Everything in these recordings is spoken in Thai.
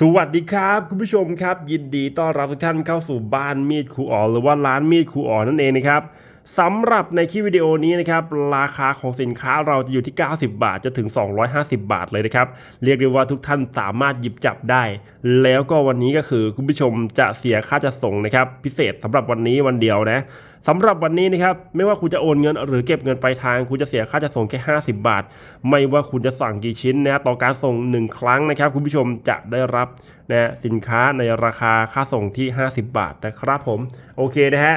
สวัสดีครับ คุณผู้ชมครับ ยินดีต้อนรับทุกท่านเข้าสู่บ้านมีดครูอ๋อหรือว่าร้านมีดครูอ๋อนั่นเองนะครับ สำหรับในคลิปวิดีโอนี้นะครับราคาของสินค้าเราจะอยู่ที่ 90 บาทจะถึง 250 บาทเลยนะครับเรียกได้ว่าทุกท่านสามารถหยิบจับได้ แล้วก็วันนี้ก็คือคุณผู้ชมจะเสียค่าจัดส่งนะครับพิเศษสำหรับวันนี้วันเดียวนะสำหรับวันนี้นะครับไม่ว่าคุณจะโอนเงินหรือเก็บเงินปลายทาง คุณจะเสียค่าจัดส่งแค่ 50 บาท ไม่ว่าคุณจะสั่งกี่ชิ้นนะต่อการส่ง 1 ครั้งนะครับ คุณผู้ชมจะได้รับนะสินค้าในราคาค่าส่งที่ 50 บาทนะครับผมโอเคนะฮะ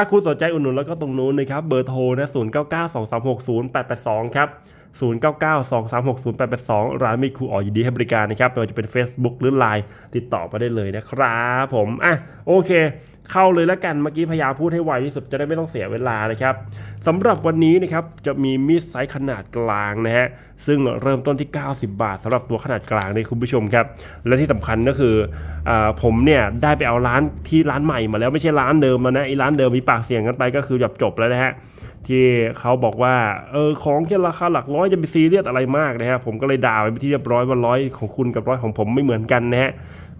ถ้าคุณสนใจอุดหนุนแล้วก็ตรงนู้นนะครับ เบอร์โทรนะ0 9 9 2 3 6 0 8 8 2ครับ0 9 9 2 3 6 0 8 8 2 ร้านมีครูอ๋อยินดีให้บริการนะครับไม่ว่าจะเป็น Facebook หรือ Line ติดต่อมาได้เลยนะครับผมอะโอเค เข้าเลยแล้วกันเมื่อกี้พยายามพูดให้ไวที่สุดจะได้ไม่ต้องเสียเวลานะครับสำหรับวันนี้นะครับจะมีมีดไซส์ขนาดกลางนะฮะซึ่งเริ่มต้นที่ 90 บาทสำหรับตัวขนาดกลางนี่คุณผู้ชมครับ และที่สำคัญก็คืออผมเนี่ยได้ไปเอาร้านที่ร้านใหม่มาแล้วไม่ใช่ร้านเดิมแล้วนะไอ้ร้านเดิมมีปากเสียงกันไปก็คือแบจบแล้วนะฮะที่เขาบอกว่าเออของแค่ราคาหลักร้อยจะไปซีเรียสอะไรมากนะฮะผมก็เลยด่าไปที่เรียบร้อยว่าร้อยของคุณกับร้อยของผมไม่เหมือนกันนะฮะ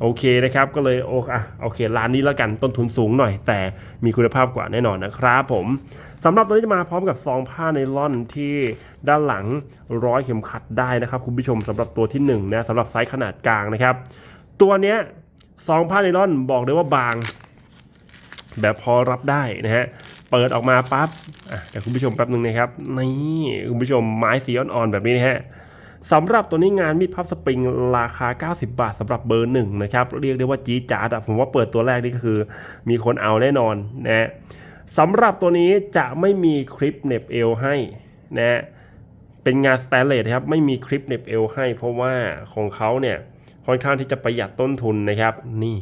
โอเคนะครับก็เลยโอโอเคร้านนี้แล้วกันต้นทุนสูงหน่อย แต่มีคุณภาพกว่าแน่นอนนะครับผม สำหรับตัวนี้จะมาพร้อมกับซองผ้าไนล่อนที่ด้านหลังร้อยเข็มขัดได้นะครับคุณผู้ชมสำหรับตัวที่หนึ่งนะสำหรับไซส์ขนาดกลางนะครับ ตัวเนี้ยซองผ้าไนล่อนบอกเลยว่าบาง แบบพอรับได้นะฮะเปิดออกมาปั๊บอะเดี๋ยวคุณผู้ชมแป๊บนึงนะครับนี่คุณผู้ชมไม้สีอ่อนๆแบบนี้นะฮะสำหรับตัวนี้งานมีดพับสปริงราคา 90 บาทสำหรับเบอร์หนึ่งนะครับ เรียกได้ว่าจี๊ดจ๊าดอะผมว่าเปิดตัวแรกนี่ก็คือ มีคนเอาแน่นอนนะฮะ สำหรับตัวนี้จะไม่มีคลิปเน็บเอวให้นะเป็นงานสแตนเลสครับไม่มีคลิปเน็บเอวให้ เพราะว่าของเขาเนี่ยค่อนข้างที่จะประหยัดต้นทุนนะครับนี่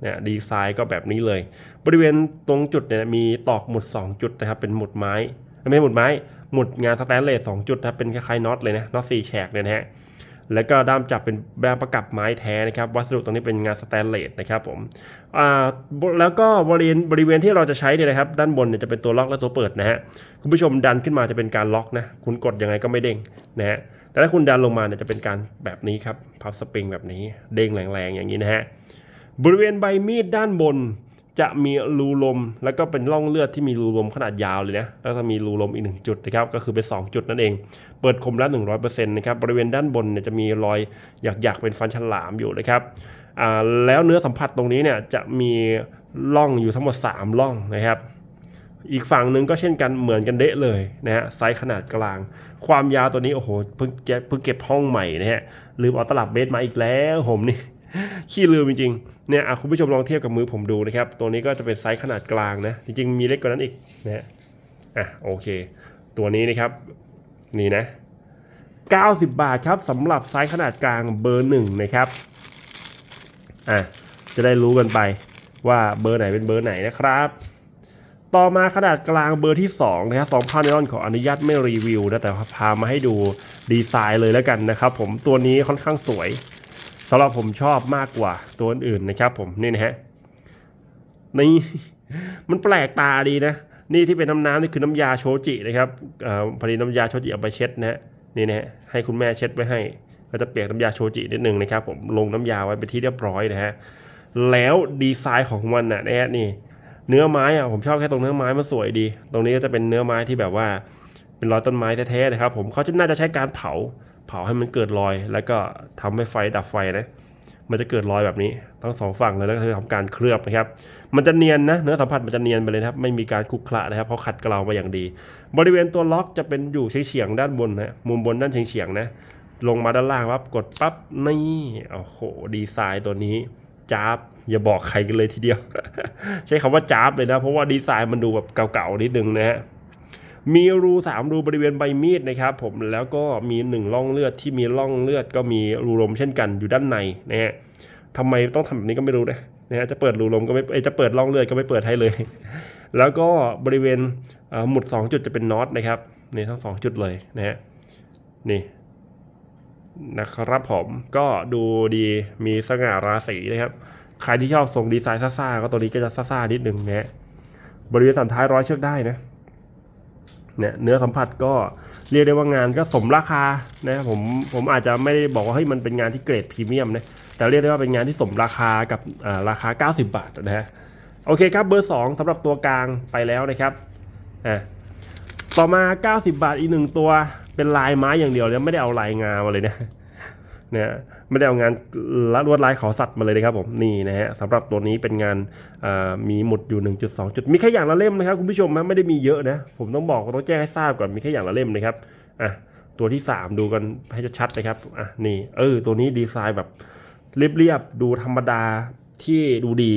เนี่ยดีไซน์ก็แบบนี้เลย บริเวณตรงจุดเนี่ยมีตอกหมุด 2 จุดนะครับเป็นหมุดไม้ไม่ใช่หมุดไม้หมุดงานสแตนเลส2จุดนะครับเป็นคล้ายๆน็อตเลยนะน็อตสี่แฉกเนี่ยนะฮะ แล้วก็ด้ามจับเป็นด้ามประกับไม้แท้นะครับ วัสดุตรงนี้เป็นงานสแตนเลสนะครับผมอ่าแล้วก็บริเวณบริเวณที่เราจะใช้เนี่ยนะครับ ด้านบนเนี่ยจะเป็นตัวล็อกและตัวเปิดนะฮะคุณผู้ชมดันขึ้นมาจะเป็นการล็อกนะ คุณกดยังไงก็ไม่เด้งนะฮะแต่ถ้าคุณดันลงมาเนี่ยจะเป็นการแบบนี้ครับพับสปริงแบบนี้เด้งแรงๆอย่างนี้นะฮะบริเวณใบมีดด้านบน จะมีรูลม แล้วก็เป็นร่องเลือดที่มีรูลมขนาดยาวเลยนะแล้วก็มีรูลมอีกหนึ่งจุดนะครับก็คือเป็น 2 จุดนั่นเอง เปิดคมละ 100%นะครับบริเวณด้านบนเนี่ยจะมีรอยหยักๆเป็นฟันฉลามอยู่นะครับอ่าแล้วเนื้อสัมผัสตรงนี้เนี่ยจะมีร่องอยู่ทั้งหมด 3 ร่องนะครับ อีกฝั่งหนึ่งก็เช่นกันเหมือนกันเดะเลยนะฮะไซส์ขนาดกลาง ความยาวตัวนี้โอ้โหเพิ่งเก็บเพิ่งเก็บห้องใหม่นะฮะลืมเอาตลับเมตรมาอีกแล้วผมนี่ ขี้ลืมจริงๆเนี่ยคุณผู้ชมลองเทียบกับมือผมดูนะครับ ตัวนี้ก็จะเป็นไซส์ขนาดกลางนะ จริงๆมีเล็กกว่านั้นอีกนะอะโอเค ตัวนี้นะครับ นี่นะ 90 บาทครับสำหรับไซส์ขนาดกลางเบอร์หนึ่งนะครับอะจะได้รู้กันไปว่าเบอร์ไหนเป็นเบอร์ไหนนะครับ ต่อมาขนาดกลางเบอร์ที่2นะครับสองพันนอนขออนุญาตไม่รีวิวนะแต่พามาให้ดูดีไซน์เลยแล้วกันนะครับ ผมตัวนี้ค่อนข้างสวย สำหรับผมชอบมากกว่าตัวอื่นนะครับผมนี่นะฮะนี่มันแปลกตาดีนะ นี่ที่เป็นน้ำน้ำนี่คือน้ำยาโชจินะครับเอ่อพอดีน้ำยาโชจิเอาไปเช็ดนะฮะนี่นะฮะให้คุณแม่เช็ดไว้ให้ก็จะเปียกน้ำยาโชจินิดนึงนะครับผมลงน้ำยาไว้เป็นที่เรียบร้อยนะฮะแล้วดีไซน์ของมันน่ะนะฮะนี่เนื้อไม้อะผมชอบแค่ตรงเนื้อไม้มันสวยดี ตรงนี้ก็จะเป็นเนื้อไม้ที่แบบว่า เป็นรอยต้นไม้แท้ๆนะครับผมเขาจะน่าจะใช้การเผา เผาให้มันเกิดรอย แล้วก็ทำให้ไฟดับไฟนะมันจะเกิดรอยแบบนี้ทั้งสองฝั่งเลยแล้วก็ทำการเคลือบนะครับ มันจะเนียนนะเนื้อสัมผัสมันจะเนียนไปเลยครับไม่มีการคลุกคละนะครับเพราะขัดเกลามาอย่างดี บริเวณตัวล็อกจะเป็นอยู่เฉียงๆด้านบนนะมุมบนด้านเฉียงๆนะลงมาด้านล่างปั๊บกดปั๊บนี่โอ้โหดีไซน์ตัวนี้จ้าบอย่าบอกใครกันเลยทีเดียว ใช้คำว่าจ้าบเลยนะ เพราะว่าดีไซน์มันดูแบบเก่าๆนิดนึงนะฮะ มีรูสามรูบริเวณใบมีดนะครับผมแล้วก็มีหนึ่งร่องเลือดที่มีร่องเลือดก็มีรูลมเช่นกันอยู่ด้านในนะฮะทำไมต้องทำแบบนี้ก็ไม่รู้นะนะฮะจะเปิดรูลมก็ไม่จะเปิดร่องเลือดก็ไม่เปิดให้เลย แล้วก็บริเวณหมุด 2 จุดจะเป็นน็อตนะครับนี่ทั้ง 2 จุดเลยนะฮะนี่นะครับผมก็ดูดีมีสง่าราศีนะครับใครที่ชอบทรงดีไซน์ซ่าๆก็ตัวนี้ก็จะซ่าๆนิดนึงนะฮะบริเวณสันท้ายร้อยเชือกได้นะ เนี่ยเนื้อสัมผัสก็เรียกได้ว่างานก็สมราคานะผมผมอาจจะไม่ได้บอกว่าเฮ้ยมันเป็นงานที่เกรดพรีเมียมนะแต่เรียกได้ว่าเป็นงานที่สมราคากับอ่าราคา 90 บาทนะฮะโอเคครับเบอร์ 2สำหรับตัวกลางไปแล้วนะครับอะต่อมา 90 บาทอีกหนึ่งตัวเป็นลายไม้อย่างเดียวเลยไม่ได้เอาลายงามาเลยนะเนี่ย ไม่ได้เอางานลวดลายขาสัตว์มาเลยนะครับผมนี่นะฮะสำหรับตัวนี้เป็นงานมีหมุดอยู่ 1.2 จุด มีแค่อย่างละเล่มนะครับคุณผู้ชมนะไม่ได้มีเยอะนะ ผมต้องบอกต้องแจ้งให้ทราบก่อนมีแค่อย่างละเล่มนะครับอะตัวที่ 3 ดูกันให้ชัดๆนะครับอะนี่เออตัวนี้ดีไซน์แบบเรียบๆดูธรรมดาที่ดูดี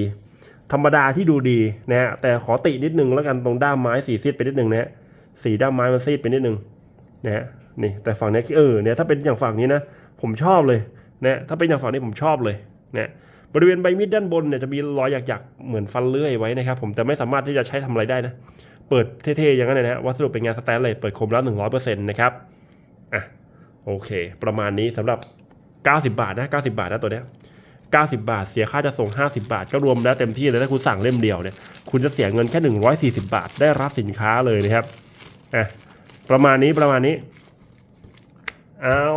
ธรรมดาที่ดูดีนะฮะแต่ขอตินิดนึงแล้วกันตรงด้ามไม้สีซีดไปนิดนึงนะฮะสีด้ามไม้มันซีดไปนิดนึงนะฮะนี่แต่ฝั่งนี้เออเนี่ยถ้าเป็นอย่างฝั่งนี้นะ ผมชอบเลย นะถ้าเป็นอย่างฝั่งนี้ผมชอบเลยนะบริเวณใบมีดด้านบนเนี่ยจะมีรอยหยักๆเหมือนฟันเลื่อยไว้นะครับผมแต่ไม่สามารถที่จะใช้ทำอะไรได้นะ เปิดเท่ๆอย่างนั้นนะฮะวัสดุเป็นงานสแตนเลสเปิดคมแล้ว100%นะครับอะโอเค ประมาณนี้สำหรับ 90 บาทนะ 90 บาทนะตัวเนี้ย90 บาท เสียค่าจะส่ง 50 บาท ก็รวมแล้วเต็มที่เลยถ้าคุณสั่งเล่มเดียวเนี่ยคุณจะเสียเงินแค่ 140 บาท ได้รับสินค้าเลยนะครับอะประมาณนี้ประมาณนี้เอา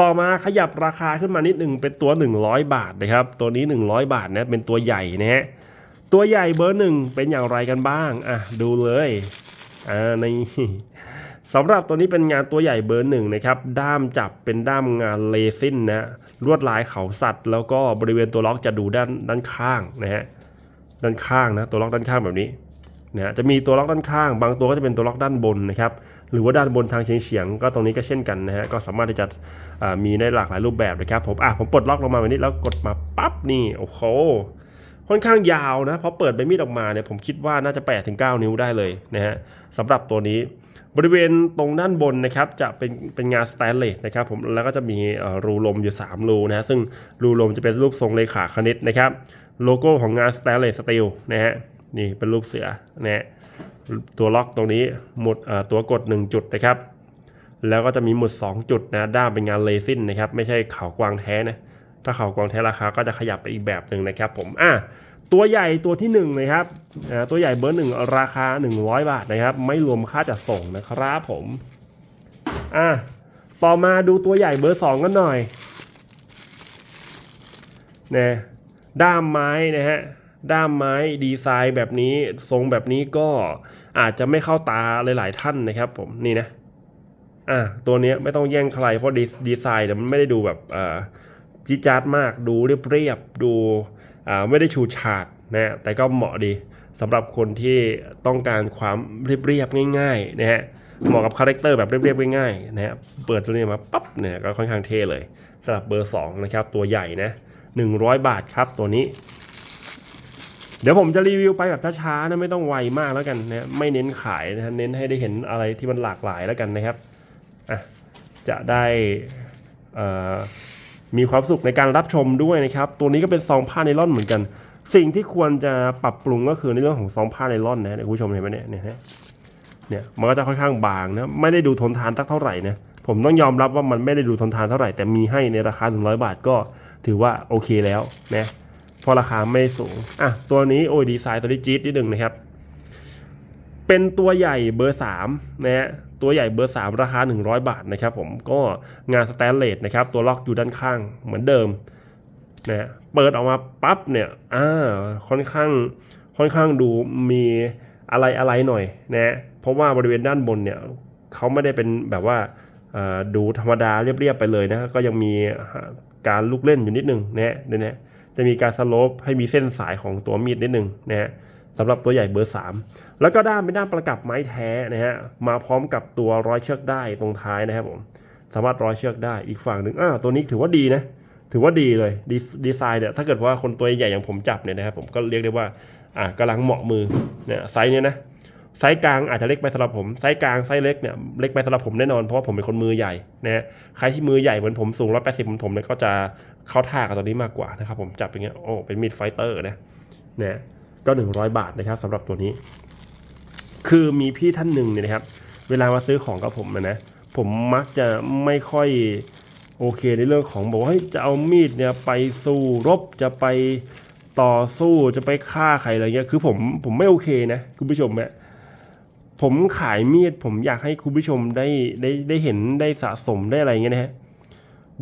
ต่อมาขยับราคาขึ้นมานิดหนึ่งเป็นตัว 100 บาทนะครับ ตัวนี้ 100 บาทนะเป็นตัวใหญ่นะฮะตัวใหญ่เบอร์หนึ่งเป็นอย่างไรกันบ้างอะดูเลยอ่าในสำหรับตัวนี้เป็นงานตัวใหญ่เบอร์หนึ่งนะครับ ด้ามจับเป็นด้ามงานเลซินนะลวดลายเขาสัตว์ แล้วก็บริเวณตัวล็อกจะดูด้านด้านข้างนะฮะด้านข้างนะตัวล็อกด้านข้างแบบนี้นะจะมีตัวล็อกด้านข้าง บางตัวก็จะเป็นตัวล็อกด้านบนนะครับ หรือว่าด้านบนทางเฉียงๆก็ตรงนี้ก็เช่นกันนะฮะก็สามารถที่จะมีได้หลากหลายรูปแบบนะครับผมอะผมปลดล็อกลงมาแบบนี้แล้วกดมาปั๊บนี่โอ้โหค่อนข้างยาวนะเพราะเปิดใบมีดออกมาเนี่ยผมคิดว่าน่าจะ8ถึง9นิ้วได้เลยนะฮะสำหรับตัวนี้บริเวณตรงด้านบนนะครับจะเป็นเป็นงานสแตนเลสนะครับผมแล้วก็จะมีรูลมอยู่ 3 รูนะฮะซึ่งรูลมจะเป็นรูปทรงเลขาคณิตนะครับ โลโก้ของงานสแตนเลสสตีลนะฮะนี่เป็นรูปเสือนะฮะ ตัวล็อกตรงนี้หมุดตัวกด 1 จุดนะครับ แล้วก็จะมีหมุด 2 จุดนะด้ามเป็นงานเลซินนะครับ ไม่ใช่เขากวางแท้นะถ้าเขากวางแท้ราคาก็จะขยับไปอีกแบบหนึ่งนะครับ ผมอะตัวใหญ่ตัวที่1นะครับตัวใหญ่เบอร์หนึ่งราคา 100 บาทนะครับ ไม่รวมค่าจัดส่งนะครับผมอะต่อมาดูตัวใหญ่เบอร์2กันหน่อยนะด้ามไม้นะฮะด้ามไม้ดีไซน์แบบนี้ทรงแบบนี้ก็ อาจจะไม่เข้าตาหลายๆท่านนะครับผมนี่นะอะตัวนี้ไม่ต้องแย่งใครเพราะดีดีไซน์เนี่ยมันไม่ได้ดูแบบอ่าจิจาร์ดมากดูเรียบๆดูอ่าไม่ได้ชูชาดนะแต่ก็เหมาะดีสำหรับคนที่ต้องการความเรียบๆง่ายๆนะฮะเหมาะกับคาแรคเตอร์แบบเรียบๆง่ายๆนะฮะเปิดตัวนี้มาปั๊บเนี่ยก็ค่อนข้างเท่เลยสำหรับเบอร์2นะครับตัวใหญ่นะ100 บาทครับตัวนี้ เดี๋ยวผมจะรีวิวไปแบบช้าๆนะไม่ต้องไวมากแล้วกันนะไม่เน้นขายนะเน้นให้ได้เห็นอะไรที่มันหลากหลายแล้วกันนะครับอะจะได้มีความสุขในการรับชมด้วยนะครับ ตัวนี้ก็เป็นซองผ้าไนล่อนเหมือนกัน สิ่งที่ควรจะปรับปรุงก็คือในเรื่องของซองผ้าไนล่อนนะเนี่ยคุณผู้ชมเห็นไหมเนี่ยเนี่ยเนี่ยมันก็จะค่อนข้างบางนะไม่ได้ดูทนทานสักเท่าไหร่นะผมต้องยอมรับว่ามันไม่ได้ดูทนทานเท่าไหร่แต่มีให้ในราคา100 บาทก็ถือว่าโอเคแล้วนะ เพราะราคาไม่สูง อะ ตัวนี้โอ้ยดีไซน์ตัวนี้จี๊ดนิดหนึ่งนะครับ เป็นตัวใหญ่เบอร์3นะฮะ ตัวใหญ่เบอร์ 3 ราคา 100 บาทนะครับผม ก็งานสแตนเลสนะครับ ตัวล็อกอยู่ด้านข้างเหมือนเดิมนะฮะ เปิดออกมาปั๊บเนี่ย อ่า ค่อนข้าง ค่อนข้างดูมีอะไรอะไรหน่อยนะฮะเพราะว่าบริเวณด้านบนเนี่ยเขาไม่ได้เป็นแบบว่าดูธรรมดาเรียบๆไปเลยนะ ก็ยังมีการลูกเล่นอยู่นิดนึงนะฮะเนี่ยนะ จะมีการสโลปให้มีเส้นสายของตัวมีดนิดนึงนะฮะสำหรับตัวใหญ่เบอร์ 3 แล้วก็ด้ามเป็นด้ามประกับไม้แท้นะฮะมาพร้อมกับตัวร้อยเชือกได้ตรงท้ายนะครับผมสามารถร้อยเชือกได้อีกฝั่งหนึ่งอ่าตัวนี้ถือว่าดีนะถือว่าดีเลยดีดีไซน์เนี่ยถ้าเกิดว่าคนตัวใหญ่อย่างผมจับเนี่ยนะครับผมก็เรียกได้ว่าอ่ากำลังเหมาะมือเนี่ยไซส์เนี่ยนะ ไซส์กลางอาจจะเล็กไปสำหรับผมไซส์กลางไซส์เล็กเนี่ยเล็กไปสำหรับผมแน่นอนเพราะว่าผมเป็นคนมือใหญ่นะฮะใครที่มือใหญ่เหมือนผมสูงร้อยแปดสิบเหมือนผมเนี่ยก็จะเข้าท่ากับตัวนี้มากกว่านะครับผมจับอย่างเงี้ยโอ้เป็นมีดไฟเตอร์นะเนี่ยก็100บาทนะครับสำหรับตัวนี้ คือมีพี่ท่านหนึ่งเนี่ยนะครับ เวลามาซื้อของกับผมนะนะผมมักจะไม่ค่อยโอเคในเรื่องของบอกว่าจะเอามีดเนี่ยไปสู้รบจะไปต่อสู้จะไปฆ่าใครอะไรเงี้ยคือผมผมไม่โอเคนะคุณผู้ชมเนี่ย ผมขายมีดผมอยากให้คุณผู้ชมได้ได้ได้เห็นได้สะสมได้อะไรเงี้ยนะฮะ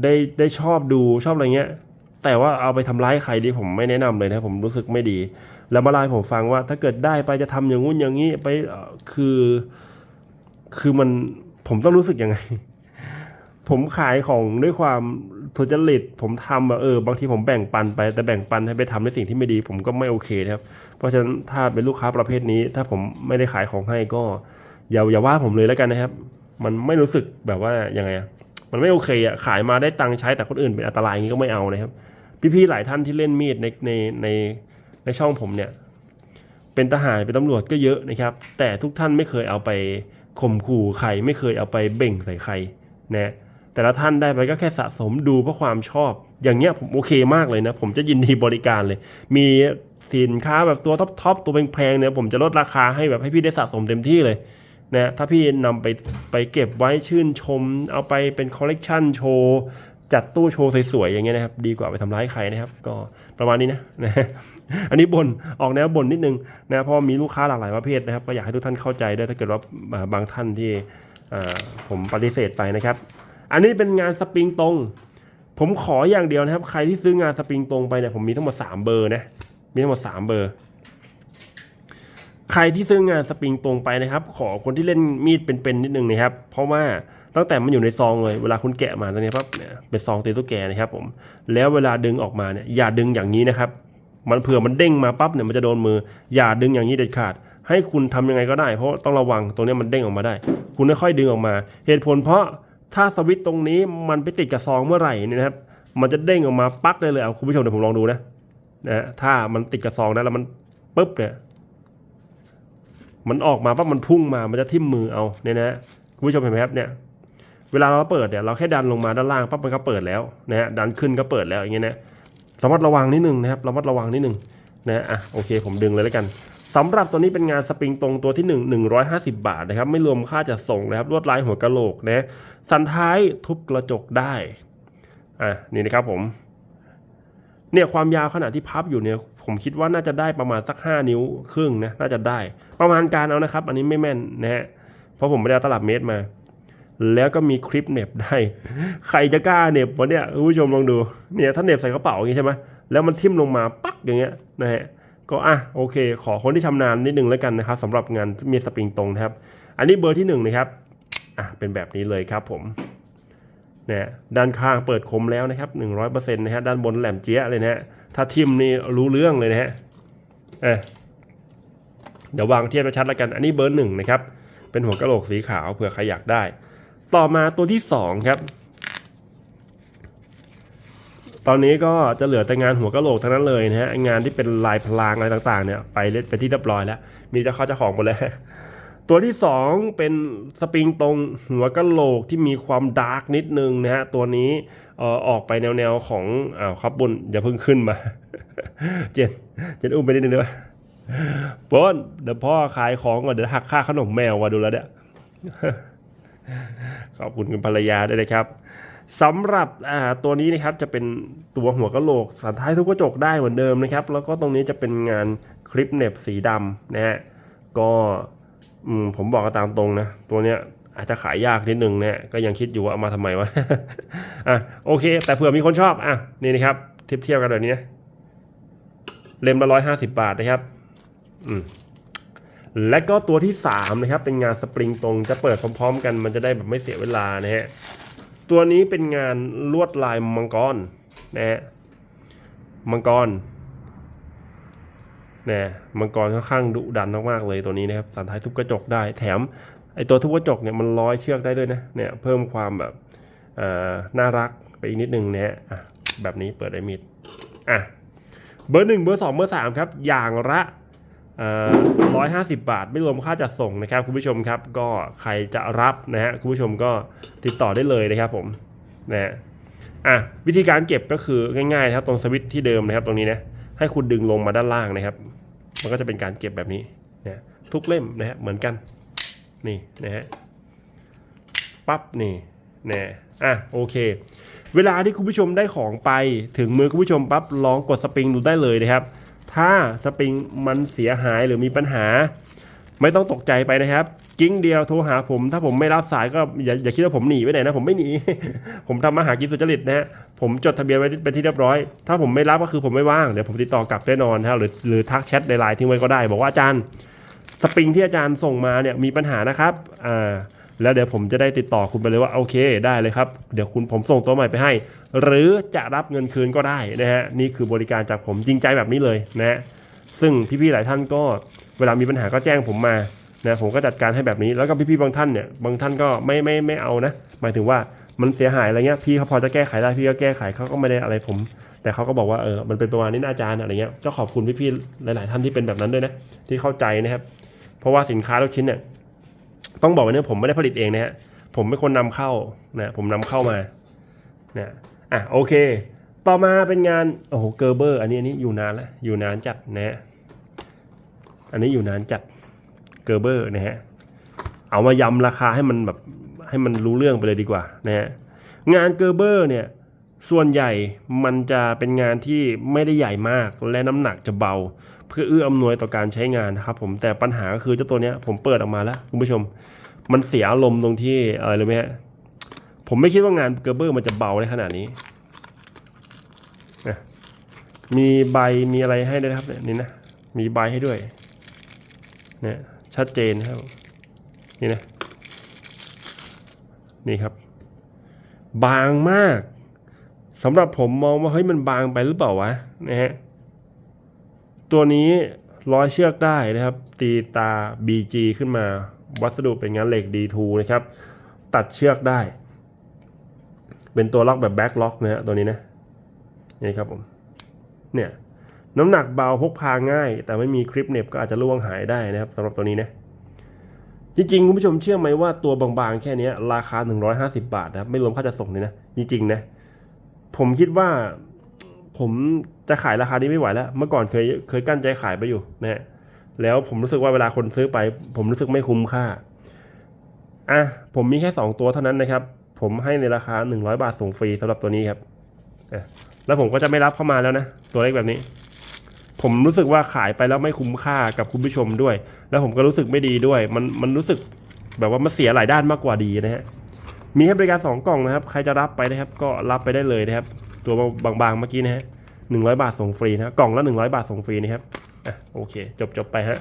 ได้ได้ชอบดูชอบอะไรเงี้ย แต่ว่าเอาไปทำร้ายใครดีผมไม่แนะนำเลยนะผมรู้สึกไม่ดี แล้วมาล่าให้ผมฟังว่า ถ้าเกิดได้ไปจะทำอย่างงู้นอย่างนี้ไปคือ คือมันผมต้องรู้สึกยังไง ผมขายของด้วยความ สุจริตผมทำแบบเออบางทีผมแบ่งปันไป แต่แบ่งปันให้ไปทำในสิ่งที่ไม่ดี ผมก็ไม่โอเคนะครับ เพราะฉะนั้นถ้าเป็นลูกค้าประเภทนี้ ถ้าผมไม่ได้ขายของให้ก็อย่าอย่าว่าผมเลยแล้วกันนะครับ มันไม่รู้สึกแบบว่ายังไงมันไม่โอเคอะขายมาได้ตังค์ใช้แต่คนอื่นเป็นอันตรายอย่างนี้ก็ไม่เอานะครับ พี่ๆหลายท่านที่เล่นมีดในในในในช่องผมเนี่ย เป็นทหารเป็นตำรวจก็เยอะนะครับ แต่ทุกท่านไม่เคยเอาไปข่มขู่ใครไม่เคยเอาไปเบ่งใส่ใครนะ แต่ละท่านได้ไปก็แค่สะสมดูเพราะความชอบ อย่างเงี้ยผมโอเคมากเลยนะ ผมจะยินดีบริการเลย มีสินค้าแบบตัวท็อปๆตัวแพงๆเนี่ยผมจะลดราคาให้แบบให้พี่ได้สะสมเต็มที่เลยนะถ้าพี่นำไปไปเก็บไว้ชื่นชม เอาไปเป็นคอลเลกชันโชว์จัดตู้โชว์สวยๆอย่างเงี้ยนะครับ ดีกว่าไปทำร้ายใครนะครับ ก็ประมาณนี้นะนะอันนี้บนออกแนวบ่นนิดนึงนะเพราะมีลูกค้าหลากหลายประเภทนะครับก็อยากให้ทุกท่านเข้าใจด้วยถ้าเกิดว่าอ่าบางท่านที่อ่าผมปฏิเสธไปนะครับ อันนี้เป็นงานสปริงตรง ผมขออย่างเดียวนะครับ ใครที่ซื้องานสปริงตรงไปเนี่ยผมมีทั้งหมด 3 เบอร์นะ มีทั้งหมด 3 เบอร์ ใครที่ซื้องานสปริงตรงไปนะครับ ขอคนที่เล่นมีดเป็นๆนิดนึงนะครับ เพราะว่าตั้งแต่มันอยู่ในซองเลย เวลาคุณแกะมาตรงนี้ปั๊บเนี่ยเป็นซองตีตุ๊กแกนะครับผม แล้วเวลาดึงออกมาเนี่ยอย่าดึงอย่างนี้นะครับ มันเผื่อมันเด้งมาปั๊บเนี่ยมันจะโดนมือ อย่าดึงอย่างนี้เด็ดขาดให้คุณทำยังไงก็ได้ เพราะต้องระวังตรงนี้มันเด้งออกมาได้ คุณค่อยๆดึงออกมา เหตุผลเพราะ ถ้าสวิตช์ตรงนี้มันไปติดกับซองเมื่อไหร่นี่นะครับ มันจะเด้งออกมาปั๊กได้เลยเอาคุณผู้ชมเดี๋ยวผมลองดูนะนะฮะถ้ามันติดกับซองนะแล้วมันปุ๊บเนี่ยมันออกมาปั๊บมันพุ่งมามันจะทิ่มมือเอาเนี่ยนะฮะคุณผู้ชมเห็นไหมครับเนี่ยเวลาเราเปิดเนี่ยเราแค่ดันลงมาด้านล่างปั๊บมันก็เปิดแล้วนะฮะดันขึ้นก็เปิดแล้วอย่างเงี้ยนะระมัดระวังนิดนึงนะครับระมัดระวังนิดนึงนะอะโอเคผมดึงเลยแล้วกัน สำหรับตัวนี้เป็นงานสปริงตรงตัวที่ 1 150 บาทนะครับ ไม่รวมค่าจัดส่งนะครับลวดลายหัวกะโหลกนะสันท้ายทุบกระจกได้ อะนี่นะครับผมเนี่ยความยาวขนาดที่พับอยู่เนี่ยผมคิดว่าน่าจะได้ประมาณสัก 5 นิ้วครึ่งนะน่าจะได้ ประมาณการเอานะครับ อันนี้ไม่แม่นนะฮะเพราะผมไม่ได้ตลับเมตรมา แล้วก็มีคลิปเน็บได้ ใครจะกล้าเน็บวะเนี่ยคุณผู้ชมลองดูเนี่ยถ้าเน็บใส่กระเป๋าอย่างงี้ใช่ไหมแล้วมันทิ่มลงมาปักอย่างเงี้ยนะฮะ ก็อะโอเค ขอคนที่ชำนาญนิดนึงแล้วกันนะครับสำหรับงานมีสปริงตรงนะครับ อันนี้เบอร์ที่หนึ่งนะครับอะเป็นแบบนี้เลยครับผมเนี่ยด้านข้างเปิดคมแล้วนะครับ 100%นะฮะด้านบนแหลมเจี๊ยะเลยนะฮะถ้าทิมนี่รู้เรื่องเลยนะฮะเอะเดี๋ยววางเทียบชัดแล้วกัน อันนี้เบอร์หนึ่งนะครับ เป็นหัวกะโหลกสีขาวเผื่อใครอยากได้ ต่อมาตัวที่สองครับ ตอนนี้ก็จะเหลือแต่งานหัวกะโหลกทั้งนั้นเลยนะฮะงานที่เป็นลายพลางอะไรต่างๆเนี่ยไปเล่นไปที่เรียบร้อยแล้ว มีเจ้าข้าเจ้าของหมดแล้วตัวที่สองเป็นสปริงตรงหัวกะโหลกที่มีความดาร์กนิดนึงนะฮะตัวนี้เออออกไปแนวๆของอ้าวครับบนอย่าเพิ่งขึ้นมา เจนเจนอุ้มไปนิดนึงด้ไหมปนเดี๋ยวพ่อขายของก่อนเดี๋ยวหักค่าขนมแมวมาดูแล้วเนี่ยขอบคุณคุณภรรยาด้วยนะครับ สำหรับตัวนี้นะครับจะเป็นตัวหัวกะโหลกสันท้ายทุกกระจกได้เหมือนเดิมนะครับ แล้วก็ตรงนี้จะเป็นงานคลิปเน็บสีดำนะฮะก็ผมบอกกันตามตรงนะ ตัวเนี้ยอาจจะขายยากนิดนึงนะก็ยังคิดอยู่ว่าเอามาทำไมวะอะโอเค แต่เผื่อมีคนชอบอะนี่นะครับเทียบเทียบกันแบบนี้นะเล่มละร้อยห้าสิบบาทนะครับอืมและก็ตัวที่3นะครับ เป็นงานสปริงตรงจะเปิดพร้อม ๆ กันมันจะได้แบบไม่เสียเวลานะฮะ ตัวนี้เป็นงานลวดลายมังกรนะฮะมังกรนะมังกรค่อนข้างดุดันมากๆเลยตัวนี้นะครับสันท้ายทุบกระจกได้แถมไอตัวทุบกระจกเนี่ยมันร้อยเชือกได้ด้วยนะเนี่ยเพิ่มความแบบอ่าน่ารักไปอีกนิดนึงนะฮะแบบนี้เปิดไดมิดอะเบอร์หนึ่งเบอร์สองเบอร์สามครับ อย่างละ ร้อยห้าสิบบาท ไม่รวมค่าจัดส่งนะครับคุณผู้ชมครับ ก็ใครจะรับนะฮะคุณผู้ชมก็ติดต่อได้เลยนะครับผมนะฮะอะวิธีการเก็บก็คือง่ายๆนะครับตรงสวิตช์ที่เดิมนะครับตรงนี้นะให้คุณดึงลงมาด้านล่างนะครับ มันก็จะเป็นการเก็บแบบนี้นะทุกเล่มนะฮะเหมือนกันนี่นะฮะปั๊บนี่นะอะโอเค เวลาที่คุณผู้ชมได้ของไปถึงมือคุณผู้ชมปั๊บลองกดสปริงดูได้เลยนะครับ ถ้าสปริงมันเสียหายหรือมีปัญหา ไม่ต้องตกใจไปนะครับ กิ้งเดียวโทรหาผม ถ้าผมไม่รับสายก็อย่าอย่าคิดว่าผมหนีไปไหนนะผมไม่หนี ผมทำมาหากินสุจริตนะฮะผมจดทะเบียนไว้เป็นที่เรียบร้อย ถ้าผมไม่รับก็คือผมไม่ว่างเดี๋ยวผมติดต่อกลับแน่นอนนะครับหรือหรือทักแชทในไลน์ทิ้งไว้ก็ได้ บอกว่าอาจารย์ สปริงที่อาจารย์ส่งมาเนี่ยมีปัญหานะครับอ่า แล้วเดี๋ยวผมจะได้ติดต่อคุณไปเลยว่าโอเคได้เลยครับ เดี๋ยวคุณผมส่งตัวใหม่ไปให้ หรือจะรับเงินคืนก็ได้นะฮะนี่คือบริการจากผมจริงใจแบบนี้เลยนะฮะซึ่งพี่ๆหลายท่านก็เวลามีปัญหาก็แจ้งผมมานะผมก็จัดการให้แบบนี้แล้วก็พี่ๆบางท่านเนี่ยบางท่านก็ไม่ไม่ไม่เอานะ หมายถึงว่ามันเสียหายอะไรเงี้ยพี่เขาพอจะแก้ไขได้พี่ก็แก้ไขเขาก็ไม่ได้อะไรผม แต่เขาก็บอกว่าเออมันเป็นประมาณนี้นะอาจารย์อะไรเงี้ยก็ขอบคุณพี่ๆหลาย ๆ ท่านที่เป็นแบบนั้นด้วยนะที่เข้าใจนะครับ เพราะว่าสินค้าทุกชิ้นเนี่ย ต้องบอกไว้นะผมไม่ได้ผลิตเองนะฮะผมเป็นคนนำเข้านะผมนำเข้ามานะอะโอเค ต่อมาเป็นงานโอ้โหเกอร์เบอร์อันนี้อันนี้อยู่นานแล้วอยู่นานจัดนะฮะอันนี้อยู่นานจัดเกอร์เบอร์นะฮะเอามายำราคาให้มันแบบให้มันรู้เรื่องไปเลยดีกว่านะฮะงานเกอร์เบอร์เนี่ยส่วนใหญ่มันจะเป็นงานที่ไม่ได้ใหญ่มากและน้ำหนักจะเบา พื่อเอื้ออำนวยต่อการใช้งานนะครับผมแต่ปัญหาก็คือเจ้าตัวเนี้ยผมเปิดออกมาแล้วคุณผู้ชม มันเสียอารมณ์ตรงที่อะไรรู้ไหมฮะผมไม่คิดว่างานเกอร์เบอร์มันจะเบาได้ขนาดนี้นะมีใบมีอะไรให้ด้วยครับเนี่ยนี่นะมีใบให้ด้วยเนี่ยชัดเจนนะครับนี่นะนี่ครับ บางมากสำหรับผมมองว่าเฮ้ยมันบางไปหรือเปล่าวะนะฮะ ตัวนี้ร้อยเชือกได้นะครับ ตีตา BG ขึ้นมา วัสดุเป็นงานเหล็ก D2 นะครับ ตัดเชือกได้ เป็นตัวล็อกแบบแบ็คล็อกนะฮะตัวนี้นะนี่ครับผมเนี่ยน้ำหนักเบาพกพาง่าย แต่ไม่มีคลิปเน็บก็อาจจะล่วงหายได้นะครับสำหรับตัวนี้นะจริงๆ คุณผู้ชมเชื่อไหมว่าตัวบางๆ แค่นี้ราคา 150 บาทนะครับ ไม่รวมค่าจัดส่งเลยนะ จริงๆนะ ผมคิดว่า ผมจะขายราคานี้ไม่ไหวแล้ว เมื่อก่อนเคยเคยกั้นใจขายไปอยู่นะฮะแล้วผมรู้สึกว่าเวลาคนซื้อไป ผมรู้สึกไม่คุ้มค่าอะผมมีแค่ 2 ตัวเท่านั้นนะครับ ผมให้ในราคา 100 บาทส่งฟรีสำหรับตัวนี้ครับอะแล้วผมก็จะไม่รับเข้ามาแล้วนะ ตัวเล็กแบบนี้ ผมรู้สึกว่าขายไปแล้วไม่คุ้มค่ากับคุณผู้ชมด้วย แล้วผมก็รู้สึกไม่ดีด้วย มันมันรู้สึกแบบว่ามันเสียหลายด้านมากกว่าดีนะฮะมีให้บริการ 2 กล่องนะครับ ใครจะรับไปนะครับ ก็รับไปได้เลยนะครับ ตัวบางๆเมื่อกี้นะฮะหนึ่งร้อยบาทส่งฟรีนะกล่องละหนึ่งร้อยบาทส่งฟรีนะครับอะโอเคจบจบไปฮะ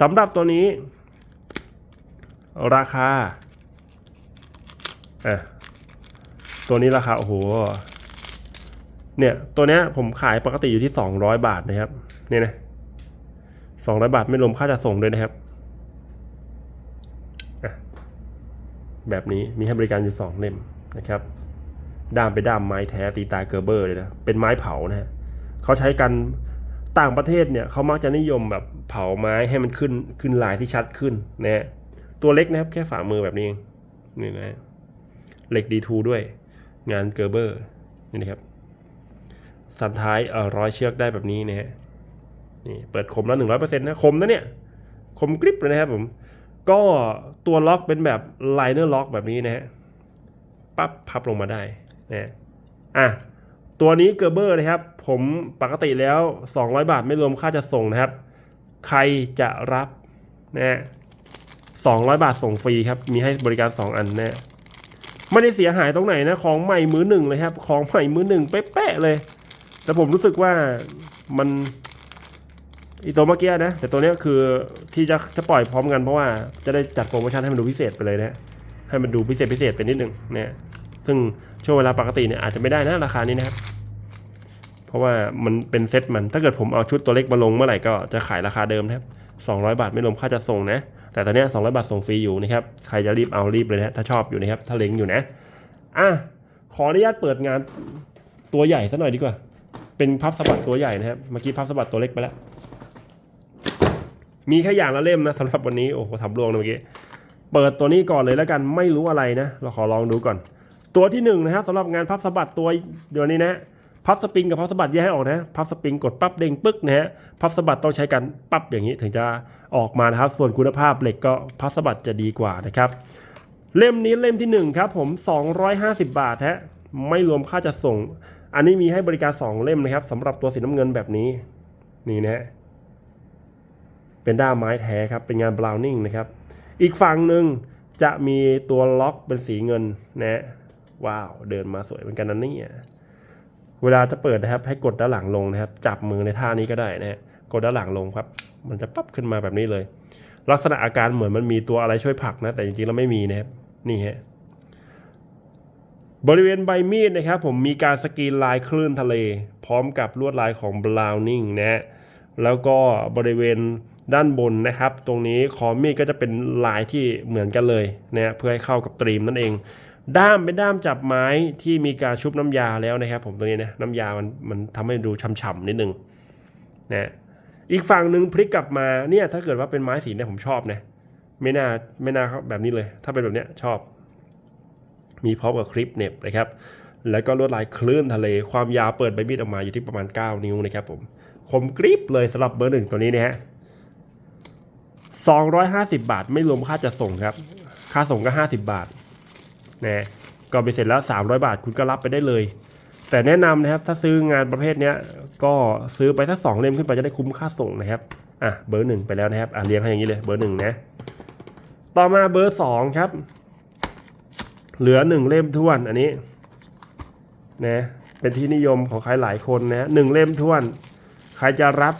สำหรับตัวนี้ ราคาอะตัวนี้ราคาโอ้โหเนี่ยตัวเนี้ยผมขายปกติอยู่ที่สองร้อยบาทนะครับเนี่ยนะสองร้อยบาทไม่รวมค่าจัดส่งด้วยนะครับแบบนี้มีให้บริการอยู่สองเล่มนะครับ ด้ามไปด้ามไม้แท้ตีตาเกอร์เบอร์เลยนะเป็นไม้เผานะฮะเขาใช้กันต่างประเทศเนี่ยเขามักจะนิยมแบบเผาไม้ให้มันขึ้นขึ้นลายที่ชัดขึ้นนะฮะตัวเล็กนะครับแค่ฝ่ามือแบบนี้เองนี่นะฮะเหล็กดีทูด้วย งานเกอร์เบอร์นี่นะครับสันท้ายเอ่อร้อยเชือกได้แบบนี้นะฮะนี่เปิดคมแล้วหนึ่งร้อยเปอร์เซ็นต์นะคมนะเนี่ยคมกริบเลยนะครับผมก็ตัวล็อกเป็นแบบไลเนอร์ล็อกแบบนี้นะฮะปั๊บพับลงมาได้ นะอะตัวนี้เกอร์เบอร์นะครับ ผมปกติแล้ว 200 บาทไม่รวมค่าจัดส่งนะครับ ใครจะรับนะ200บาทส่งฟรีครับ มีให้บริการ 2 อันนะไม่ได้เสียหายตรงไหนนะ ของใหม่มือหนึ่งเลยครับ ของใหม่มือหนึ่งเป๊ะเลย แต่ผมรู้สึกว่ามันอีตัวเมื่อกี้นะ แต่ตัวนี้คือที่จะจะปล่อยพร้อมกันเพราะว่าจะได้จัดโปรโมชั่นให้มันดูพิเศษไปเลยนะ ให้มันดูพิเศษพิเศษไปนิดหนึ่งนะซึ่ง ช่วงเวลาปกติเนี่ยอาจจะไม่ได้นะราคานี้นะครับ เพราะว่ามันเป็นเซ็ตมันถ้าเกิดผมเอาชุดตัวเล็กมาลงเมื่อไหร่ก็จะขายราคาเดิมนะครับ200 บาทไม่รวมค่าจัดส่งนะ แต่ตอนนี้200 บาทส่งฟรีอยู่นะครับ ใครจะรีบเอารีบเลยนะถ้าชอบอยู่นะครับ ถ้าเล็งอยู่นะ อะ ขออนุญาตเปิดงานตัวใหญ่ซะหน่อยดีกว่า เป็นพับสะบัดตัวใหญ่นะครับ เมื่อกี้พับสะบัดตัวเล็กไปแล้ว มีแค่อย่างละเล่มนะสำหรับวันนี้ โอ้โหทำรวงนะเมื่อกี้ เปิดตัวนี้ก่อนเลยแล้วกัน ไม่รู้อะไรนะ เราขอลองดูก่อน ตัวที่หนึ่งนะครับสำหรับงานพับสะบัดตัวเดี๋ยวนี้นะพับสปริงกับพับสะบัดแยกให้ออกนะพับสปริงกดปั๊บเด้งปึ๊กนะฮะพับสะบัดต้องใช้กันปั๊บอย่างนี้ถึงจะออกมานะครับ ส่วนคุณภาพเหล็กก็พับสะบัดจะดีกว่านะครับ เล่มนี้เล่มที่หนึ่งครับผม 250 บาทฮะไม่รวมค่าจัดส่ง อันนี้มีให้บริการ 2 เล่มนะครับสำหรับตัวสีน้ำเงินแบบนี้ นี่นะฮะเป็นด้ามไม้แท้ครับเป็นงานบราวนิ่งนะครับอีกฝั่งหนึ่งจะมีตัวล็อกเป็นสีเงินนะฮะ ว้าว เดินมาสวยเหมือนกันนะเนี่ยเวลาจะเปิดนะครับ ให้กดด้านหลังลงนะครับ จับมือในท่านี้ก็ได้นะฮะกดด้านหลังลงครับ มันจะปั๊บขึ้นมาแบบนี้เลย ลักษณะอาการเหมือนมันมีตัวอะไรช่วยผลักนะ แต่จริงๆแล้วไม่มีนะครับนี่ฮะบริเวณใบมีดนะครับ ผมมีการสกรีนลายคลื่นทะเล พร้อมกับลวดลายของ Browning นะฮะแล้วก็บริเวณด้านบนนะครับ ตรงนี้คอมีดก็จะเป็นลายที่เหมือนกันเลยนะฮะเพื่อให้เข้ากับตรีมนั่นเอง ด้ามเป็นด้ามจับไม้ที่มีการชุบน้ำยาแล้วนะครับ ผมตัวนี้นะน้ำยามันมันทำให้ดูฉ่ำๆนิดนึงนะอีกฝั่งหนึ่งพลิกกลับมาเนี่ยถ้าเกิดว่าเป็นไม้สีเนี่ยผมชอบนะไม่น่าไม่น่าครับแบบนี้เลย ถ้าเป็นแบบเนี้ยชอบ มีพร้อมกับคลิปเน็บนะครับ แล้วก็ลวดลายคลื่นทะเล ความยาวเปิดใบมีดออกมาอยู่ที่ประมาณ 9 นิ้วนะครับผมคมกริบเลยสำหรับเบอร์หนึ่งตัวนี้นะฮะ250 บาทไม่รวมค่าจัดส่งครับ ค่าส่งก็ 50 บาท นะก็ไปเสร็จแล้ว 300 บาทคุณก็รับไปได้เลย แต่แนะนำนะครับถ้าซื้องานประเภทเนี้ยก็ซื้อไปสักสองเล่มขึ้นไปจะได้คุ้มค่าส่งนะครับอะเบอร์หนึ่งไปแล้วนะครับอะเรียงให้อย่างนี้เลยเบอร์หนึ่งนะต่อมาเบอร์สองครับ เหลือหนึ่งเล่มท้วนอันนี้นะเป็นที่นิยมของใครหลายคนนะหนึ่งเล่มท้วน ใครจะรับ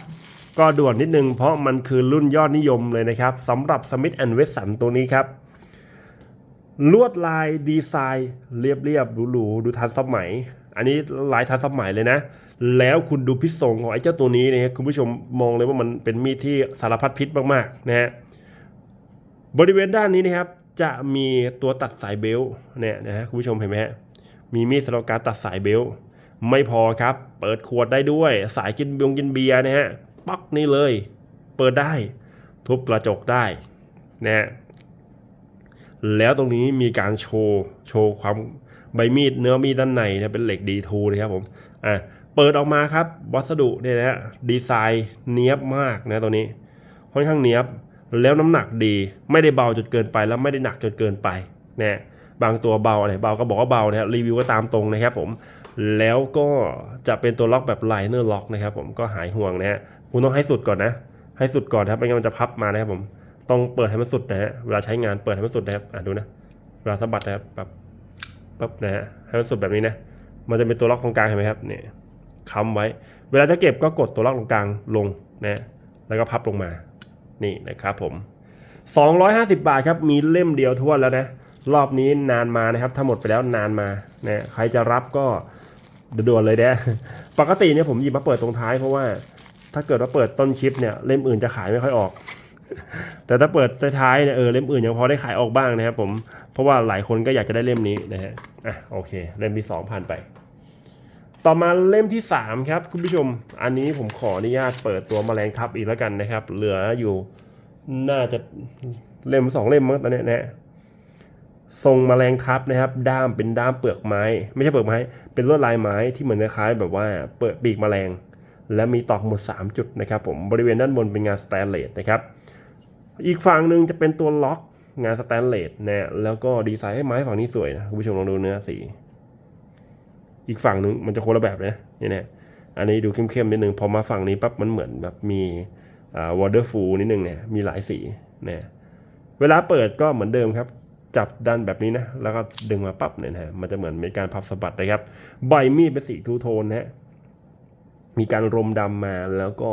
ก็ด่วนนิดนึงเพราะมันคือรุ่นยอดนิยมเลยนะครับสำหรับ Smith Wesson ตัวนี้ครับ ลวดลายดีไซน์เรียบๆหรูๆดูทันสมัย อันนี้ลายทันสมัยเลยนะ แล้วคุณดูพิษสงของไอ้เจ้าตัวนี้นะครับคุณผู้ชมมองเลยว่ามันเป็นมีดที่สารพัดพิษมากๆนะฮะบริเวณด้านนี้นะครับ จะมีตัวตัดสายเบลต์เนี่ยนะฮะคุณผู้ชมเห็นไหมฮะมีมีดสำหรับการตัดสายเบลต์ไม่พอครับ เปิดขวดได้ด้วย สายกินเบียงกินเบียร์นะฮะปักนี่เลย เปิดได้ ทุบกระจกได้นะฮะ แล้วตรงนี้มีการโชว์โชว์ความใบมีดเนื้อมีดด้านในนะเป็นเหล็กดีทูนะครับผมอะเปิดออกมาครับวัสดุเนี่ยนะดีไซน์เนี้ยบมากนะตัวนี้ค่อนข้างเนี้ยบแล้วน้ำหนักดีไม่ได้เบาจนเกินไปแล้วไม่ได้หนักจนเกินไปนะบางตัวเบาอะไรเบาก็บอกว่าเบานะฮะรีวิวก็ตามตรงนะครับผมแล้วก็จะเป็นตัวล็อกแบบไลเนอร์ล็อกนะครับผมก็หายห่วงนะฮะคุณต้องให้สุดก่อนนะ ให้สุดก่อนครับไม่งั้นมันจะพับมานะครับผม ต้องเปิดให้มันสุดนะฮะเวลาใช้งานเปิดให้มันสุดนะครับอะดูนะเวลาสะบัดนะครับแบบปั๊บนะฮะให้มันสุดแบบนี้นะมันจะเป็นตัวล็อกตรงกลางเห็นไหมครับเนี่ยค้ำไว้ เวลาจะเก็บก็กดตัวล็อกตรงกลางลงนะแล้วก็พับลงมานี่นะครับผม 250 บาทครับมีเล่มเดียวทั่วแล้วนะรอบนี้นานมานะครับถ้าหมดไปแล้วนานมานะใครจะรับก็ด่วนเลยนะปกติเนี่ยผมหยิบมาเปิดตรงท้ายเพราะว่า ถ้าเกิดว่าเปิดต้นคลิปเนี่ยเล่มอื่นจะขายไม่ค่อยออก แต่ถ้าเปิดท้ายเนี่ยเออเล่มอื่นยังพอได้ขายออกบ้างนะครับผมเพราะว่าหลายคนก็อยากจะได้เล่มนี้นะฮะอะโอเค เล่มที่สองผ่านไป ต่อมาเล่มที่สามครับ คุณผู้ชม อันนี้ผมขออนุญาตเปิดตัวแมลงทับอีกแล้วกันนะครับ เหลืออยู่น่าจะเล่มสองเล่มมั้งตอนนี้นะทรงแมลงทับนะครับ ด้ามเป็นด้ามเปลือกไม้ ไม่ใช่เปลือกไม้ เป็นลวดลายไม้ที่เหมือนคล้ายแบบว่าเปิดปีกแมลง และมีตอกหมุด 3 จุดนะครับผมบริเวณด้านบนเป็นงานสแตนเลสนะครับอีกฝั่งหนึ่งจะเป็นตัวล็อกงานสแตนเลสนะแล้วก็ดีไซน์ให้ไม้ฝั่งนี้สวยนะคุณผู้ชมลองดูเนื้อสี อีกฝั่งหนึ่งมันจะคนละแบบเลยนะนี่นะอันนี้ดูเข้มๆนิดนึงพอมาฝั่งนี้ปั๊บมันเหมือนแบบมีอ่าวอเตอร์ฟูลนิดนึงเนี่ยมีหลายสีนะเวลาเปิดก็เหมือนเดิมครับ จับด้านแบบนี้นะ แล้วก็ดึงมาปั๊บเนี่ยนะฮะมันจะเหมือนมีการพับสะบัดนะครับ ใบมีดเป็นสีทูโทนนะฮะ มีการรมดำมาแล้วก็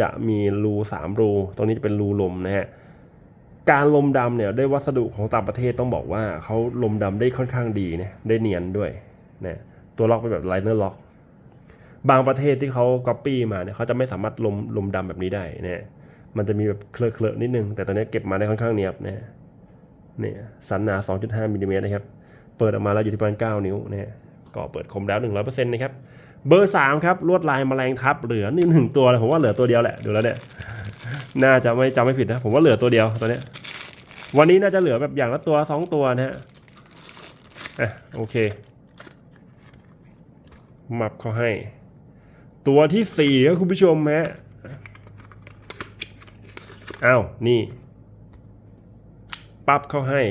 จะมีรูสามรูตรงนี้จะเป็นรูลมนะฮะการลมดำเนี่ยด้วยวัสดุของต่างประเทศต้องบอกว่าเขาลมดำได้ค่อนข้างดีนะได้เนียนด้วยนะตัวล็อกเป็นแบบไลเนอร์ล็อกบางประเทศที่เขาก๊อปปี้มาเนี่ยเขาจะไม่สามารถลมลมดำแบบนี้ได้นะมันจะมีแบบเคลอะเคลอะนิดนึง แต่ตอนนี้เก็บมาได้ค่อนข้างเนียบนะเนี่ยสันหนา 2.5มิลลิเมตรนะครับ เปิดออกมาแล้วอยู่ที่ประมาณ9นิ้วนะฮะก็เปิดคมแล้ว100%นะครับ เบอร์สามครับลวดลายแมลงทับเหลือนี่หนึ่งตัวเลยผมว่าเหลือตัวเดียวแหละดูแล้วเนี่ยน่าจะไม่จำไม่ผิดนะ ผมว่าเหลือตัวเดียวตัวเนี้ยวันนี้น่าจะเหลือแบบอย่างละตัวสองตัวนะฮะอะโอเคมับเขาให้ ตัวที่สี่ครับคุณผู้ชมฮะอ้าวนี่ปั๊บเขาให้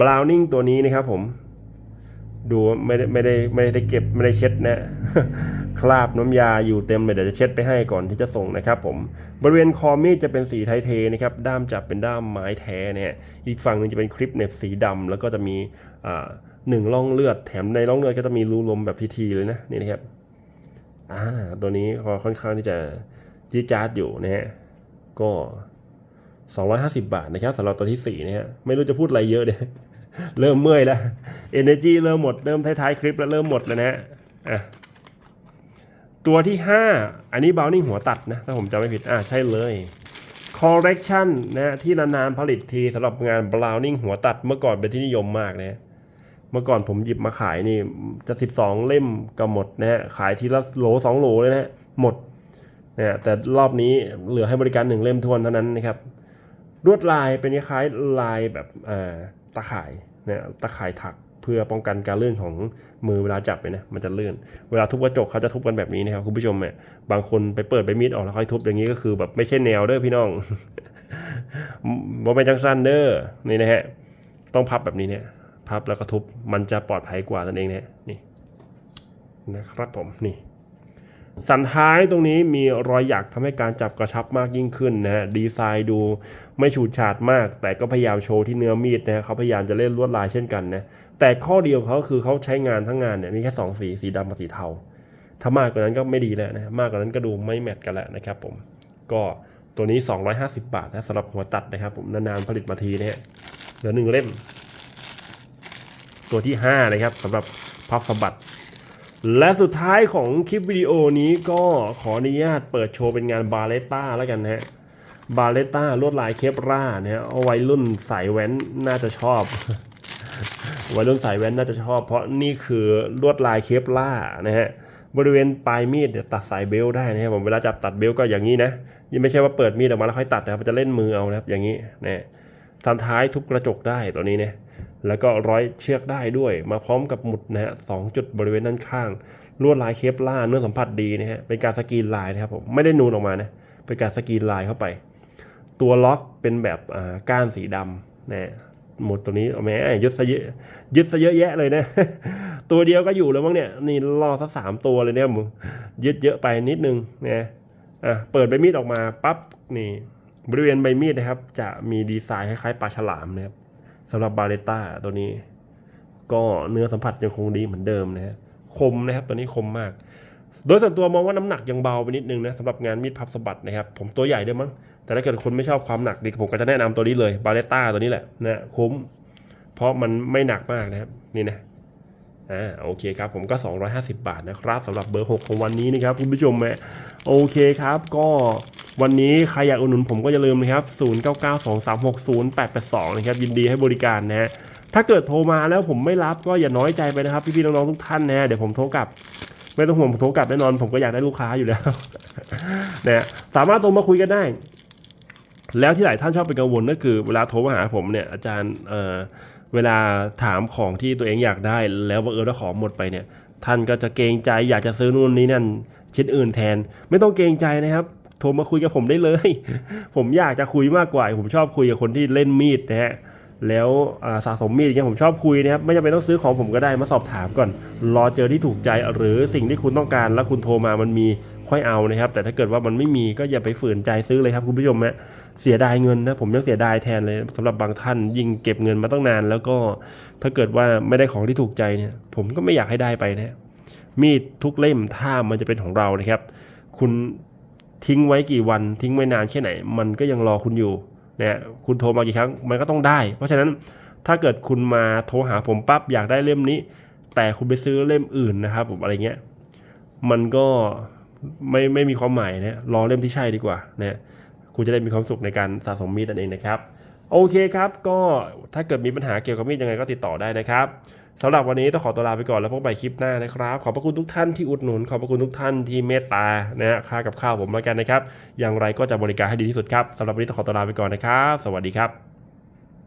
Browning ตัวนี้นะครับผม ดูไม่ได้ไม่ได้ไม่ได้เก็บไม่ได้เช็ดนะคราบน้ำยาอยู่เต็มเลยเดี๋ยวจะเช็ดไปให้ก่อนที่จะส่งนะครับผมบริเวณคอมีดจะเป็นสีไทเทนะครับด้ามจับเป็นด้ามไม้แท้เนี่ยอีกฝั่งหนึ่งจะเป็นคลิปเน็บสีดำแล้วก็จะมีอ่าหนึ่งร่องเลือดแถมในร่องเลือดก็จะมีรูลมแบบทีๆเลยนะนี่นะครับอ่าตัวนี้ค่อนข้างที่จะจี๊จ๊าดอยู่นะฮะก็ 250 บาทนะครับสำหรับตัวที่4นะฮะไม่รู้จะพูดอะไรเยอะเลย เริ่มเมื่อยแล้ว energy เริ่มหมด เริ่มท้ายๆคลิปแล้วเริ่มหมดแล้วนะฮะอะตัวที่ 5 อันนี้ b บ o นิ่งหัวตัดนะ ถ้าผมจำไม่ผิด อะใช่เลย correction นะที่นานๆผลิตทีสำหรับงาน browning หัวตัดเมื่อก่อนเป็นที่นิยมมากนะฮะเมื่อก่อนผมหยิบมาขายนี่ จะ 12 เล่มก็หมดนะฮะขายทีละโหลสองโหลเลยนะฮะหมดนะฮะแต่รอบนี้เหลือให้บริการหนึ่งเล่มทวนเท่านั้นนะครับลวดลายเป็นคล้ายๆลายแบบอ่า ตะข่ายเนี่ยตะข่ายถักเพื่อป้องกันการเลื่อนของมือเวลาจับไปนะมันจะเลื่อน เวลาทุบกระจกเขาจะทุบกันแบบนี้นะครับคุณผู้ชมเนี่ยบางคนไปเปิดใบมีดออกแล้วค่อยทุบอย่างนี้ก็คือแบบไม่ใช่แนวเด้อพี่น้องบ่เป็นจังสั้นเด้อนี่นะฮะต้องพับแบบนี้เนี่ยพับแล้วก็ทุบมันจะปลอดภัยกว่านั่นเองเนี่ยนี่นะครับผมนี่ สันท้ายตรงนี้มีรอยหยักทำให้การจับกระชับมากยิ่งขึ้นนะฮะดีไซน์ดูไม่ฉูดฉาดมาก แต่ก็พยายามโชว์ที่เนื้อมีดนะฮะเขาพยายามจะเล่นลวดลายเช่นกันนะแต่ข้อเดียวเขาคือเขาใช้งานทั้งงานเนี่ยมีแค่สองสีสีดำกับสีเทาถ้ามากกว่านั้นก็ไม่ดีแล้วนะมากกว่านั้นก็ดูไม่แมทกันแล้วนะครับผมก็ตัวนี้ 250 บาทนะสำหรับหัวตัดนะครับผมนานๆผลิตมาทีนะฮะเหลือหนึ่งเล่ม ตัวที่5นะครับสำหรับพับสะบัด และสุดท้ายของคลิปวิดีโอนี้ก็ขออนุญาตเปิดโชว์เป็นงานบาเลต้าแล้วกันนะฮะบาเลต้าลวดลายเคปราเนะฮะเอาไว้รุ่นสายแว้นน่าจะชอบวัยรุ่นสายแว้นน่าจะชอบ เพราะนี่คือลวดลายเคปล่านะฮะบริเวณปลายมีดตัดสายเบลต์ได้นะครับผมเวลาจับตัดเบลต์ก็อย่างนี้นะยังไม่ใช่ว่าเปิดมีดออกมาแล้วค่อยตัดนะครับมันจะเล่นมือเอานะครับอย่างนี้นะทันท้ายทุบกระจกได้ตัวนี้เนี่ย แล้วก็ร้อยเชือกได้ด้วย มาพร้อมกับหมุดนะฮะสองจุดบริเวณด้านข้าง ลวดลายเคปล่าเนื้อสัมผัสดีนะฮะเป็นการสกรีนลายนะครับผมไม่ได้นูนออกมานะเป็นการสกรีนลายเข้าไป ตัวล็อกเป็นแบบอ่าก้านสีดำนะหมดตัวนี้เอาแม่ยึดซะเยอะยึดซะเยอะแยะเลยนะ ตัวเดียวก็อยู่แล้วมั้งเนี่ยนี่ล่อซะสามตัวเลยเนี่ยมึงยึดเยอะไปนิดนึงนะอะเปิดใบมีดออกมาปั๊บนี่บริเวณใบมีดนะครับ จะมีดีไซน์คล้ายๆปลาฉลามนะครับ สำหรับบาเลต้าตัวนี้ ก็เนื้อสัมผัสยังคงดีเหมือนเดิมนะฮะคมนะครับตัวนี้คมมาก โดยส่วนตัวมองว่าน้ำหนักยังเบาไปนิดนึงนะสำหรับงานมีดพับสะบัดนะครับ ผมตัวใหญ่ด้วยมั้งแต่ถ้าเกิดคนไม่ชอบความหนักดิผมก็จะแนะนำตัวนี้เลยบาเลต้าตัวนี้แหละนะคุ้ม เพราะมันไม่หนักมากนะครับ นี่นะอ่าโอเคครับผมก็ 250 บาทนะครับสำหรับเบอร์ 6 ของวันนี้นะครับคุณผู้ชมแมโอเคครับก็ วันนี้ใครอยากอุดหนุนผมก็อย่าลืมนะครับ 0992360882 นะครับ ยินดีให้บริการนะฮะ ถ้าเกิดโทรมาแล้วผมไม่รับก็อย่าน้อยใจไปนะครับ พี่ๆน้องๆทุกท่านนะฮะเดี๋ยวผมโทรกลับ ไม่ต้องห่วงผมโทรกลับแน่นอนผมก็อยากได้ลูกค้าอยู่แล้วนะฮะสามารถโทรมาคุยกันได้ แล้วที่หลายท่านชอบเป็นกังวลก็คือ เวลาโทรมาหาผมเนี่ยอาจารย์เอ่อเวลาถามของที่ตัวเองอยากได้ แล้วบังเอิญว่าของหมดไปเนี่ย ท่านก็จะเกรงใจอยากจะซื้อนู่นนี่นั่นชิ้นอื่นแทน ไม่ต้องเกรงใจนะครับ โทรมาคุยกับผมได้เลย ผมอยากจะคุยมากกว่า ผมชอบคุยกับคนที่เล่นมีดนะฮะแล้วสะสมมีดอย่างเงี้ยผมชอบคุยนะครับไม่จำเป็นต้องซื้อของผมก็ได้มาสอบถามก่อน รอเจอที่ถูกใจหรือสิ่งที่คุณต้องการแล้วคุณโทรมามันมีค่อยเอานะครับ แต่ถ้าเกิดว่ามันไม่มีก็อย่าไปฝืนใจซื้อเลยครับคุณผู้ชมฮะเสียดายเงินนะผมยังเสียดายแทนเลยสำหรับบางท่านยิงเก็บเงินมาตั้งนาน แล้วก็ถ้าเกิดว่าไม่ได้ของที่ถูกใจเนี่ย ผมก็ไม่อยากให้ได้ไปนะมีดทุกเล่มถ้ามันจะเป็นของเรานะครับ คุณ ทิ้งไว้กี่วันทิ้งไว้นานแค่ไหน มันก็ยังรอคุณอยู่นะคุณโทรมากี่ครั้งมันก็ต้องได้ เพราะฉะนั้นถ้าเกิดคุณมาโทรหาผมปั๊บอยากได้เล่มนี้ แต่คุณไปซื้อเล่มอื่นนะครับผมอะไรเงี้ยมันก็ไม่ไม่มีความหมายนะรอเล่มที่ใช่ดีกว่านะคุณจะได้มีความสุขในการสะสมมีดนั่นเองนะครับ โอเคครับ ก็ถ้าเกิดมีปัญหาเกี่ยวกับมีดยังไงก็ติดต่อได้นะครับ สำหรับวันนี้ต้องขอตัวลาไปก่อนแล้วพบกันใหม่คลิปหน้านะครับ ขอบพระคุณทุกท่านที่อุดหนุน ขอบพระคุณทุกท่านที่เมตตานะฮะค่ากับข้าวผมแล้วกันนะครับ อย่างไรก็จะบริการให้ดีที่สุดครับสำหรับวันนี้ต้องขอตัวลาไปก่อนนะครับ สวัสดีครับ